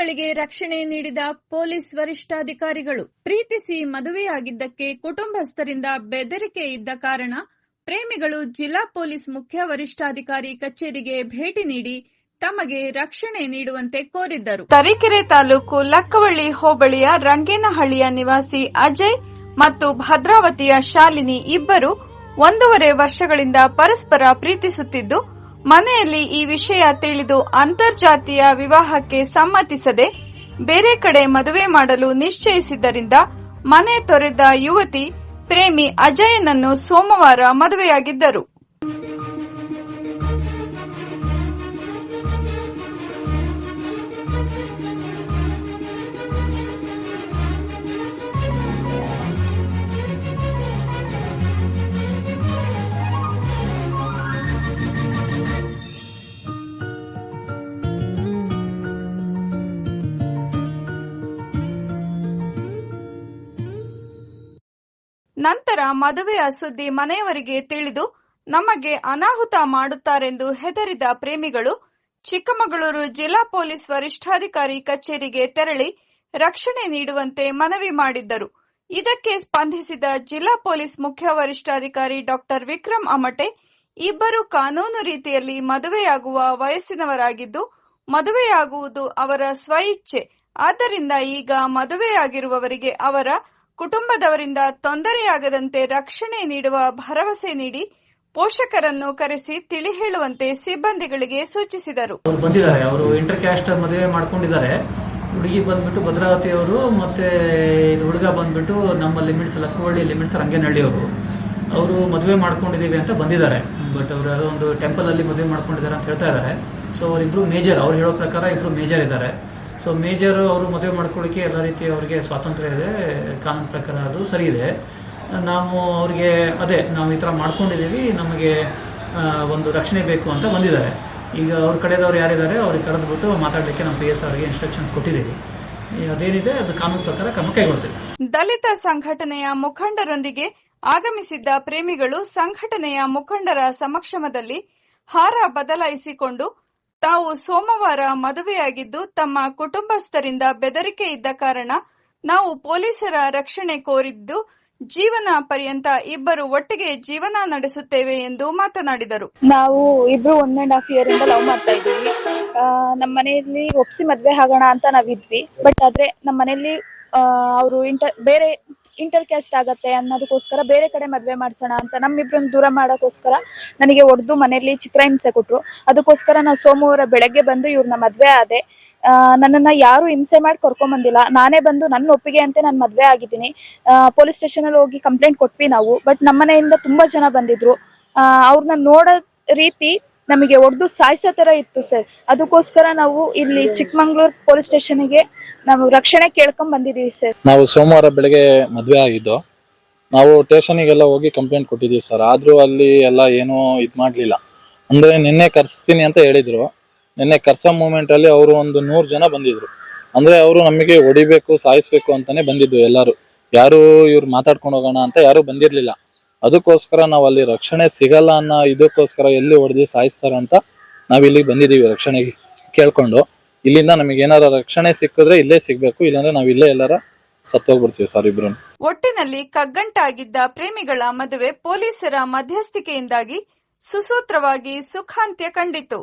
ಪ್ರೇಮಿಗಳಿಗೆ ರಕ್ಷಣೆ ನೀಡಿದ ಪೊಲೀಸ್ ವರಿಷ್ಠಾಧಿಕಾರಿಗಳು ಪ್ರೀತಿಸಿ ಮದುವೆಯಾಗಿದ್ದಕ್ಕೆ ಕುಟುಂಬಸ್ಥರಿಂದ ಬೆದರಿಕೆ ಇದ್ದ ಕಾರಣ ಪ್ರೇಮಿಗಳು ಜಿಲ್ಲಾ ಪೊಲೀಸ್ ಮುಖ್ಯ ವರಿಷ್ಠಾಧಿಕಾರಿ ಕಚೇರಿಗೆ ಭೇಟಿ ನೀಡಿ ತಮಗೆ ರಕ್ಷಣೆ ನೀಡುವಂತೆ ಕೋರಿದ್ದರು. ತರೀಕೆರೆ ತಾಲೂಕು ಲಕ್ಕವಳ್ಳಿ ಹೋಬಳಿಯ ರಂಗೇನಹಳ್ಳಿಯ ನಿವಾಸಿ ಅಜಯ್ ಮತ್ತು ಭದ್ರಾವತಿಯ ಶಾಲಿನಿ ಇಬ್ಬರು ಒಂದೂವರೆ ವರ್ಷಗಳಿಂದ ಪರಸ್ಪರ ಪ್ರೀತಿಸುತ್ತಿದ್ದು ಮನೆಯಲ್ಲಿ ಈ ವಿಷಯ ತಿಳಿದು ಅಂತರ್ಜಾತಿಯ ವಿವಾಹಕ್ಕೆ ಸಮ್ಮತಿಸದೆ ಬೇರೆ ಕಡೆ ಮದುವೆ ಮಾಡಲು ನಿಶ್ಚಯಿಸಿದ್ದರಿಂದ ಮನೆ ತೊರೆದ ಯುವತಿ ಪ್ರೇಮಿ ಅಜಯ್ನನ್ನು ಸೋಮವಾರ ಮದುವೆಯಾಗಿದ್ದರು. ನಂತರ ಮದುವೆಯ ಸುದ್ದಿ ಮನೆಯವರಿಗೆ ತಿಳಿದು ನಮಗೆ ಅನಾಹುತ ಮಾಡುತ್ತಾರೆಂದು ಹೆದರಿದ ಪ್ರೇಮಿಗಳು ಚಿಕ್ಕಮಗಳೂರು ಜಿಲ್ಲಾ ಪೊಲೀಸ್ ವರಿಷ್ಠಾಧಿಕಾರಿ ಕಚೇರಿಗೆ ತೆರಳಿ ರಕ್ಷಣೆ ನೀಡುವಂತೆ ಮನವಿ ಮಾಡಿದ್ದರು. ಇದಕ್ಕೆ ಸ್ಪಂದಿಸಿದ ಜಿಲ್ಲಾ ಪೊಲೀಸ್ ಮುಖ್ಯ ವರಿಷ್ಠಾಧಿಕಾರಿ ಡಾಕ್ಟರ್ ವಿಕ್ರಮ್ ಅಮಟೆ, ಇಬ್ಬರು ಕಾನೂನು ರೀತಿಯಲ್ಲಿ ಮದುವೆಯಾಗುವ ವಯಸ್ಸಿನವರಾಗಿದ್ದು, ಮದುವೆಯಾಗುವುದು ಅವರ ಸ್ವಇಚ್ಛೆ. ಆದ್ದರಿಂದ ಈಗ ಮದುವೆಯಾಗಿರುವವರಿಗೆ ಅವರ ಕುಟುಂಬದವರಿಂದ ತೊಂದರೆಯಾಗದಂತೆ ರಕ್ಷಣೆ ನೀಡುವ ಭರವಸೆ ನೀಡಿ ಪೋಷಕರನ್ನು ಕರೆಸಿ ತಿಳಿ ಹೇಳುವಂತೆ ಸಿಬ್ಬಂದಿಗಳಿಗೆ ಸೂಚಿಸಿದರು. ಅವರು ಬಂದಿದ್ದಾರೆ, ಅವರು ಇಂಟರ್ ಕ್ಯಾಸ್ಟ್ ಮದುವೆ ಮಾಡ್ಕೊಂಡಿದ್ದಾರೆ. ಹುಡುಗಿ ಬಂದ್ಬಿಟ್ಟು ಭದ್ರಾವತಿ ಅವರು ಮತ್ತೆ ಇದು ಹುಡುಗ ಬಂದ್ಬಿಟ್ಟು ನಮ್ಮ ಲಿಮಿಟ್ಸ್ ಲಕ್ಕವಳ್ಳಿ ಲಿಮಿಟ್ಸ್ ರಂಗೇನಹಳ್ಳಿ ಅವರು ಅವರು ಮದುವೆ ಮಾಡ್ಕೊಂಡಿದ್ದೀವಿ ಅಂತ ಬಂದಿದ್ದಾರೆ. ಬಟ್ ಅವರು ಯಾವುದೋ ಒಂದು ಟೆಂಪಲಲ್ಲಿ ಮದುವೆ ಮಾಡ್ಕೊಂಡಿದ್ದಾರೆ ಅಂತ ಹೇಳ್ತಾ ಇದ್ದಾರೆ. ಸೊ ಅವರಿಬ್ರು ಮೇಜರ್ ಅವ್ರು ಹೇಳೋ ಪ್ರಕಾರ ಇಬ್ರು ಮೇಜರ್ ಇದ್ದಾರೆ. ಸೊ ಮೇಜರ್ ಅವರು ಮದುವೆ ಮಾಡ್ಕೊಳ್ಳಿಕ್ಕೆ ಎಲ್ಲ ರೀತಿ ಅವರಿಗೆ ಸ್ವಾತಂತ್ರ್ಯ ಇದೆ, ಕಾನೂನು ಪ್ರಕಾರ ಅದು ಸರಿ ಇದೆ. ನಾವು ಅವ್ರಿಗೆ ಅದೇ, ನಾವು ಈ ಥರ ಮಾಡ್ಕೊಂಡಿದ್ದೀವಿ, ನಮಗೆ ಒಂದು ರಕ್ಷಣೆ ಬೇಕು ಅಂತ ಬಂದಿದ್ದಾರೆ. ಈಗ ಅವ್ರ ಕಡೆದವ್ರು ಯಾರಿದ್ದಾರೆ, ಅವ್ರಿಗೆ ಕರೆದುಬಿಟ್ಟು ಮಾತಾಡಲಿಕ್ಕೆ ನಮ್ಮ ಪಿ ಎಸ್ ಅವ್ರಿಗೆ ಇನ್ಸ್ಟ್ರಕ್ಷನ್ಸ್ ಕೊಟ್ಟಿದ್ದೀವಿ. ಅದೇನಿದೆ, ಅದು ಕಾನೂನು ಪ್ರಕಾರ ಕ್ರಮ ಕೈಗೊಳ್ತೀವಿ ದಲಿತ ಸಂಘಟನೆಯ ಮುಖಂಡರೊಂದಿಗೆ ಆಗಮಿಸಿದ್ದ ಪ್ರೇಮಿಗಳು ಸಂಘಟನೆಯ ಮುಖಂಡರ ಸಮಕ್ಷಮದಲ್ಲಿ ಹಾರ ಬದಲಾಯಿಸಿಕೊಂಡು ತಾವು ಸೋಮವಾರ ಮದುವೆಯಾಗಿದ್ದು ತಮ್ಮ ಕುಟುಂಬಸ್ಥರಿಂದ ಬೆದರಿಕೆ ಇದ್ದ ಕಾರಣ ನಾವು ಪೊಲೀಸರ ರಕ್ಷಣೆ ಕೋರಿದ್ದು ಜೀವನ ಪರ್ಯಂತ ಇಬ್ಬರು ಒಟ್ಟಿಗೆ ಜೀವನ ನಡೆಸುತ್ತೇವೆ ಎಂದು ಮಾತನಾಡಿದರು. ನಾವು ಇಬ್ರು ಒನ್ ಅಂಡ್ ಹಾಫ್ ಇಯರ್ ಇಂದ ಲವ್ ಮಾಡ್ತಾ ಇದ್ದೀವಿ. ನಮ್ಮ ಮನೆಯಲ್ಲಿ ಒಪ್ಸಿ ಮದ್ವೆ ಆಗೋಣ ಅಂತ ನಾವಿದ್ವಿ. ಬಟ್ ಆದ್ರೆ ನಮ್ಮ ಮನೆಯಲ್ಲಿ ಅವರು ಇಂಟರ್ ಬೇರೆ ಇಂಟರ್ ಕ್ಯಾಸ್ಟ್ ಆಗತ್ತೆ ಅನ್ನೋದಕ್ಕೋಸ್ಕರ ಬೇರೆ ಕಡೆ ಮದ್ವೆ ಮಾಡ್ಸೋಣ ಅಂತ ನಮ್ಮಿಬ್ರನ್ನ ದೂರ ಮಾಡೋಕ್ಕೋಸ್ಕರ ನನಗೆ ಒಡೆದು ಮನೆಯಲ್ಲಿ ಚಿತ್ರಹಿಂಸೆ ಕೊಟ್ರು. ಅದಕ್ಕೋಸ್ಕರ ನಾವು ಸೋಮವಾರ ಬೆಳಗ್ಗೆ ಬಂದು ಇವ್ರನ್ನ ಮದ್ವೆ ಆದೆ. ನನ್ನನ್ನ ಯಾರು ಹಿಂಸೆ ಮಾಡಿ ಕರ್ಕೊಂಡ್ ಬಂದಿಲ್ಲ. ನಾನೇ ಬಂದು ನನ್ನ ಒಪ್ಪಿಗೆ ಅಂತ ನಾನು ಮದ್ವೆ ಆಗಿದ್ದೀನಿ. ಪೊಲೀಸ್ ಸ್ಟೇಷನ್ ಅಲ್ಲಿ ಹೋಗಿ ಕಂಪ್ಲೇಂಟ್ ಕೊಟ್ವಿ ನಾವು. ಬಟ್ ನಮ್ಮ ಮನೆಯಿಂದ ತುಂಬಾ ಜನ ಬಂದಿದ್ರು. ಅವ್ರನ್ನ ನೋಡೋ ರೀತಿ ನಮಗೆ ಒಡೆದು ಸಾಯಿಸೋ ತರ ಇತ್ತು ಸರ್. ಅದಕ್ಕೋಸ್ಕರ ನಾವು ಇಲ್ಲಿ ಚಿಕ್ಕಮಂಗ್ಳೂರ್ ಪೊಲೀಸ್ ಸ್ಟೇಷನ್ಗೆ ನಾವು ರಕ್ಷಣೆ ಕೇಳ್ಕೊಂಡ್ ಬಂದಿದೀವಿ ಸರ್. ನಾವು ಸೋಮವಾರ ಬೆಳಗ್ಗೆ ಮದುವೆ ಆಗಿದ್ದು, ನಾವು ಸ್ಟೇಷನಿಗೆಲ್ಲ ಹೋಗಿ ಕಂಪ್ಲೇಂಟ್ ಕೊಟ್ಟಿದ್ದೀವಿ ಸರ್. ಆದರೂ ಅಲ್ಲಿ ಎಲ್ಲ ಏನೂ ಇದು ಮಾಡಲಿಲ್ಲ. ಅಂದರೆ ನಿನ್ನೆ ಕರೆಸ್ತೀನಿ ಅಂತ ಹೇಳಿದರು. ನಿನ್ನೆ ಕರ್ಸೋ ಮೂಮೆಂಟಲ್ಲಿ ಅವರು ಒಂದು ನೂರು ಜನ ಬಂದಿದ್ರು. ಅಂದರೆ ಅವರು ನಮಗೆ ಹೊಡಿಬೇಕು, ಸಾಯಿಸ್ಬೇಕು ಅಂತಲೇ ಬಂದಿದ್ದು ಎಲ್ಲರೂ. ಯಾರು ಇವ್ರು ಮಾತಾಡ್ಕೊಂಡು ಹೋಗೋಣ ಅಂತ ಯಾರೂ ಬಂದಿರಲಿಲ್ಲ. ಅದಕ್ಕೋಸ್ಕರ ನಾವು ಅಲ್ಲಿ ರಕ್ಷಣೆ ಸಿಗಲ್ಲ ಅನ್ನೋ ಇದಕ್ಕೋಸ್ಕರ ಎಲ್ಲಿ ಹೊಡೆದು ಸಾಯಿಸ್ತಾರಂತ ಅಂತ ನಾವು ಇಲ್ಲಿಗೆ ಬಂದಿದ್ದೀವಿ ರಕ್ಷಣೆಗೆ ಕೇಳ್ಕೊಂಡು. ಇಲ್ಲಿಂದ ನಮಗೆ ಏನಾರ ರಕ್ಷಣೆ ಸಿಕ್ಕಿದ್ರೆ ಇಲ್ಲೇ ಸಿಗ್ಬೇಕು, ಇಲ್ಲಾಂದ್ರೆ ನಾವು ಇಲ್ಲೇ ಎಲ್ಲಾರ ಸತ್ತೋಗ್ಬಿಡ್ತೀವಿ ಸರ್ ಇಬ್ರು ಒಟ್ಟಿನಲ್ಲಿ ಕಗ್ಗಂಟಾಗಿದ್ದ ಪ್ರೇಮಿಗಳ ಮದುವೆ ಪೊಲೀಸರ ಮಧ್ಯಸ್ಥಿಕೆಯಿಂದಾಗಿ ಸುಸೂತ್ರವಾಗಿ ಸುಖಾಂತ್ಯ ಕಂಡಿತು